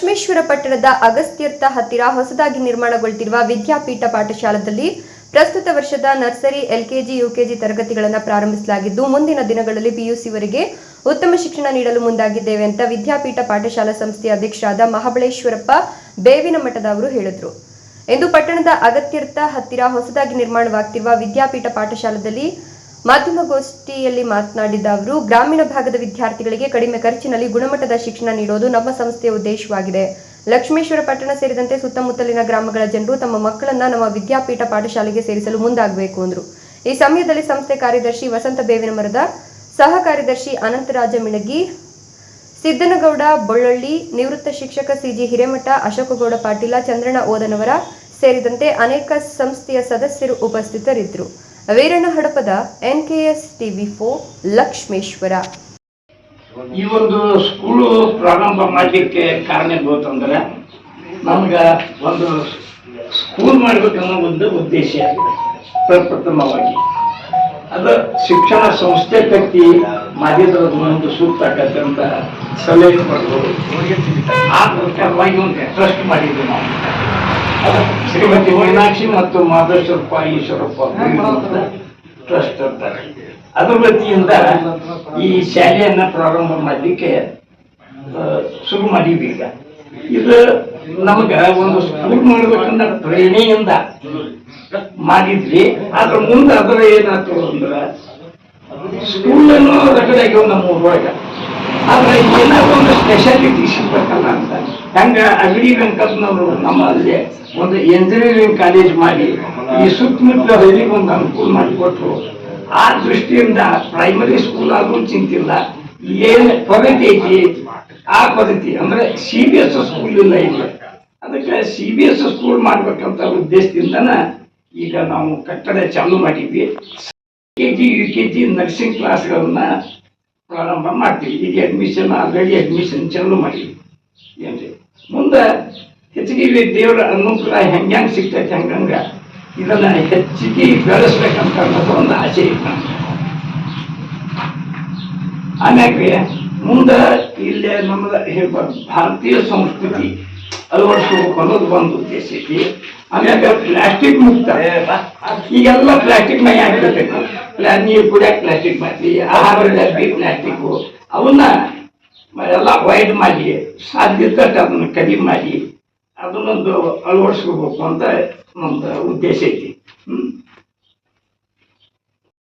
ಲಕ್ಷ್ಮೇಶ್ವರ ಪಟ್ಟಣದ ಅಗಸ್ತ್ಯರ್ಥ ಹತ್ತಿರ ಹೊಸದಾಗಿ ನಿರ್ಮಾಣಗೊಳ್ತಿರುವ ವಿದ್ಯಾಪೀಠ ಪಾಠಶಾಲದಲ್ಲಿ ಪ್ರಸ್ತುತ ವರ್ಷದ ನರ್ಸರಿ, ಎಲ್ಕೆಜಿ, ಯುಕೆಜಿ ತರಗತಿಗಳನ್ನು ಪ್ರಾರಂಭಿಸಲಾಗಿದ್ದು, ಮುಂದಿನ ದಿನಗಳಲ್ಲಿ ಪಿಯುಸಿವರೆಗೆ ಉತ್ತಮ ಶಿಕ್ಷಣ ನೀಡಲು ಮುಂದಾಗಿದ್ದೇವೆ ಅಂತ ವಿದ್ಯಾಪೀಠ ಪಾಠಶಾಲಾ ಸಂಸ್ಥೆಯ ಅಧ್ಯಕ್ಷರಾದ ಮಹಾಬಳೇಶ್ವರಪ್ಪ ಬೇವಿನ ಮಠದ ಅವರು ಹೇಳಿದರು. ಎಂದು ಪಟ್ಟಣದ ಅಗತ್ಯರ್ಥ ಹತ್ತಿರ ಹೊಸದಾಗಿ ನಿರ್ಮಾಣವಾಗ್ತಿರುವ ವಿದ್ಯಾಪೀಠ ಪಾಠಶಾಲದಲ್ಲಿ ಮಾಧ್ಯಮಗೋಷ್ಠಿಯಲ್ಲಿ ಮಾತನಾಡಿದ ಅವರು, ಗ್ರಾಮೀಣ ಭಾಗದ ವಿದ್ಯಾರ್ಥಿಗಳಿಗೆ ಕಡಿಮೆ ಖರ್ಚಿನಲ್ಲಿ ಗುಣಮಟ್ಟದ ಶಿಕ್ಷಣ ನೀಡೋದು ನಮ್ಮ ಸಂಸ್ಥೆಯ ಉದ್ದೇಶವಾಗಿದೆ. ಲಕ್ಷ್ಮೇಶ್ವರ ಪಟ್ಟಣ ಸೇರಿದಂತೆ ಸುತ್ತಮುತ್ತಲಿನ ಗ್ರಾಮಗಳ ಜನರು ತಮ್ಮ ಮಕ್ಕಳನ್ನ ನಮ್ಮ ವಿದ್ಯಾಪೀಠ ಪಾಠಶಾಲೆಗೆ ಸೇರಿಸಲು ಮುಂದಾಗಬೇಕು ಅಂದರು. ಈ ಸಮಯದಲ್ಲಿ ಸಂಸ್ಥೆ ಕಾರ್ಯದರ್ಶಿ ವಸಂತ ಬೇವಿನ ಮರದ ಸಹ ಕಾರ್ಯದರ್ಶಿ ಅನಂತರಾಜ ಮಿಣಗಿ, ಸಿದ್ದನಗೌಡ ಬೊಳ್ಳಳ್ಳಿ, ನಿವೃತ್ತ ಶಿಕ್ಷಕ ಸಿಜಿ ಹಿರೇಮಠ, ಅಶೋಕಗೌಡ ಪಾಟೀಲ, ಚಂದ್ರಣ್ಣ ಓದನವರ ಸೇರಿದಂತೆ ಅನೇಕ ಸಂಸ್ಥೆಯ ಸದಸ್ಯರು ಉಪಸ್ಥಿತರಿದ್ದರು. Veeranna Hadapada N K S TV four Lakshmeshwar. ಈ ಒಂದು ಸ್ಕೂಲು ಪ್ರಾರಂಭ ಮಾಡಲಿಕ್ಕೆ ಕಾರಣ ಗೊತ್ತಂದ್ರೆ ನಮ್ಗೆ ಒಂದು ಸ್ಕೂಲ್ ಮಾಡಬೇಕನ್ನೋ ಒಂದು ಉದ್ದೇಶ ಪ್ರಪ್ರಥಮವಾಗಿ. ಅದು ಶಿಕ್ಷಣ ಸಂಸ್ಥೆ ಕಟ್ಟಿ ಮಾಡಿದ್ರ ಒಂದು ಸೂಕ್ತ ಆಗತ್ತೆ ಸಲಹೆ ಪಡ್ಬೋದು ಆ ಪ್ರಕಾರವಾಗಿ ಒಂದು ಟ್ರಸ್ಟ್ ಮಾಡಿದ್ವಿ ನಾವು. ಶ್ರೀಮತಿ ಮೀನಾಕ್ಷಿ ಮತ್ತು ಮಾದೇಶ್ವರಪ್ಪ, ಈಶ್ವರಪ್ಪ ಟ್ರಸ್ಟ್ ಅಂತಾರೆ ಅದ್ರ ವತಿಯಿಂದ ಈ ಶಾಲೆಯನ್ನ ಪ್ರಾರಂಭ ಮಾಡಲಿಕ್ಕೆ ಶುರು ಮಾಡಿದ್ವಿ ಈಗ. ಇದು ನಮಗ ಒಂದು ಸ್ಕೂಲ್ ಮಾಡ್ಬೇಕನ್ನ ಪ್ರೇರಣೆಯಿಂದ ಮಾಡಿದ್ವಿ. ಅದ್ರ ಮುಂದೆ ಅದರ ಏನಾಯ್ತು ಅಂದ್ರ ಸ್ಕೂಲ್ ಅನ್ನೋ ಆಗ್ಯಾವ ನಮ್ಮ ಊರೊಳಗ ಆದ್ರೆ ಏನಾದ್ರು ಒಂದು ಸ್ಪೆಷಾಲಿಟಿ ಸಿಗ್ಬೇಕಲ್ಲ ಅಂತ. ಹೆಂಗ ಅಗಡಿ ವೆಂಕಟನವರು ನಮ್ಮಲ್ಲಿ ಒಂದು ಎಂಜಿನಿಯರಿಂಗ್ ಕಾಲೇಜ್ ಮಾಡಿ ಈ ಸುತ್ತಮುತ್ತಲ ಹಳ್ಳಿಗೆ ಒಂದು ಅನುಕೂಲ ಮಾಡಿಕೊಟ್ರು ಆ ದೃಷ್ಟಿಯಿಂದ ಪ್ರೈಮರಿ ಸ್ಕೂಲ್ ಆದ್ರೂ ಚಿಂತಿಲ್ಲ. ಏನು ಪದ್ಧತಿ ಐತಿ? ಆ ಪದ್ಧತಿ ಅಂದ್ರೆ ಸಿ ಬಿ ಎಸ್ ಸ್ಕೂಲ್ ಇಲ್ಲ ಇಲ್ಲಿ. ಅದಕ್ಕೆ ಸಿ ಬಿ ಎಸ್ ಸ್ಕೂಲ್ ಮಾಡ್ಬೇಕಂತ ಉದ್ದೇಶದಿಂದನ ಈಗ ನಾವು ಕಟ್ಟಡ ಚಾಲೂ ಮಾಡಿದ್ವಿ. K G U K G nursing ಕ್ಲಾಸ್ಗಳನ್ನ ಪ್ರಾರಂಭ ಮಾಡ್ತೀವಿ. ಈಗ ಅಡ್ಮಿಷನ್ ಆಲ್ರೆಡಿ ಅಡ್ಮಿಷನ್ ಚಾಲೂ ಮಾಡಿದ್ವಿ. ಏನ್ರಿ? ಹೆಚ್ಚಿಗೆ ದೇವರ ಅನುಕೂಲ ಹೆಂಗೆ ಹೆಂಗ್ ಸಿಗ್ತೈತೆ ಹಂಗಂಗ. ಇದನ್ನ ಹೆಚ್ಚಿಗೆ ಬೆಳೆಸ್ಬೇಕಂತ ಅನ್ನೋದು ಒಂದು ಆಸೆ ಇತ್ತು. ಆಮ್ಯಾಗೆ ಮುಂದೆ ಇಲ್ಲೇ ನಮ್ದು ಭಾರತೀಯ ಸಂಸ್ಕೃತಿ ಅಳವಡಿಸ್ಬೇಕು ಅನ್ನೋದು ಒಂದು ಉದ್ದೇಶ ಐತಿ. ಆಮ್ಯಾಗ ಪ್ಲಾಸ್ಟಿಕ್ ಮುಕ್ತ. ಈಗೆಲ್ಲ ಪ್ಲಾಸ್ಟಿಕ್ ಮೈ ಪ್ಲಾ ನೀರು ಕುಡಿಯಕ್ ಪ್ಲಾಸ್ಟಿಕ್ ಮಾಡಿ ಆಹಾರ ಡಬ್ಬಿ ಪ್ಲಾಸ್ಟಿಕ್. ಅವನ್ನ ಎಲ್ಲ ಅವಾಯ್ಡ್ ಮಾಡಿ ಸಾಧ್ಯದಷ್ಟು ಅದನ್ನು ಕಡಿಮೆ ಮಾಡಿ ಅದನ್ನೊಂದು ಅಳವಡಿಸ್ಕೋಬೇಕು ಅಂತ ನಮ್ದು ಉದ್ದೇಶ ಐತಿ. ಹ್ಮ್?